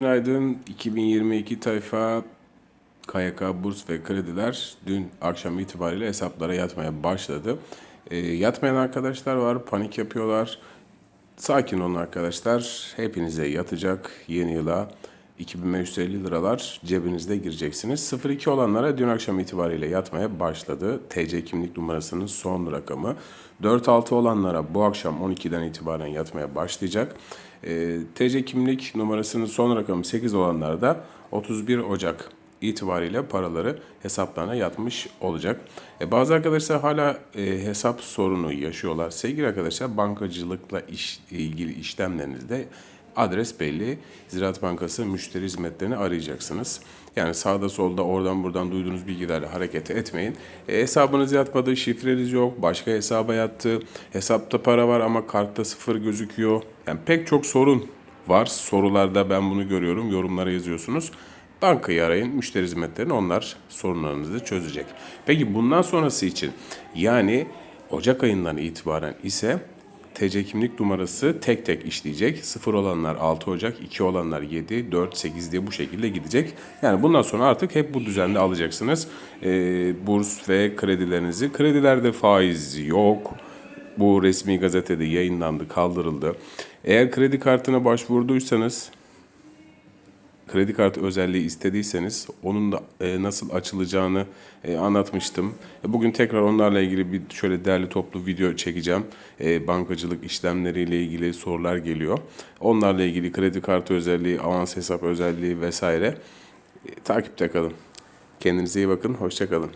Günaydın 2022 tayfa KYK burs ve krediler dün akşam itibariyle hesaplara yatmaya başladı. Ee, yatmayan arkadaşlar var, panik yapıyorlar. Sakin olun arkadaşlar. Hepinize yatacak yeni yıla 2550 liralar cebinizde gireceksiniz. 02 olanlara dün akşam itibariyle yatmaya başladı. TC kimlik numarasının son rakamı. 46 olanlara bu akşam 12'den itibaren yatmaya başlayacak. Ee, TC kimlik numarasının son rakamı 8 olanlar da 31 Ocak itibariyle paraları hesaplarına yatmış olacak. E, bazı arkadaşlar hala e, hesap sorunu yaşıyorlar. Sevgili arkadaşlar bankacılıkla iş, ilgili işlemlerinizde adres belli. Ziraat Bankası müşteri hizmetlerini arayacaksınız. Yani sağda solda oradan buradan duyduğunuz bilgilerle hareket etmeyin. E, hesabınız yatmadı, şifreniz yok, başka hesaba yattı, hesapta para var ama kartta sıfır gözüküyor. Yani pek çok sorun var. Sorularda ben bunu görüyorum. Yorumlara yazıyorsunuz. Bankayı arayın, müşteri hizmetlerini onlar sorunlarınızı çözecek. Peki bundan sonrası için yani Ocak ayından itibaren ise TC kimlik numarası tek tek işleyecek. 0 olanlar 6 Ocak, 2 olanlar 7, 4, 8 diye bu şekilde gidecek. Yani bundan sonra artık hep bu düzende alacaksınız. Ee, burs ve kredilerinizi. Kredilerde faiz yok. Bu resmi gazetede yayınlandı, kaldırıldı. Eğer kredi kartına başvurduysanız kredi kartı özelliği istediyseniz onun da e, nasıl açılacağını e, anlatmıştım. E, bugün tekrar onlarla ilgili bir şöyle değerli toplu video çekeceğim. E, bankacılık işlemleriyle ilgili sorular geliyor. Onlarla ilgili kredi kartı özelliği, avans hesap özelliği vesaire. E, takipte kalın. Kendinize iyi bakın. Hoşça kalın.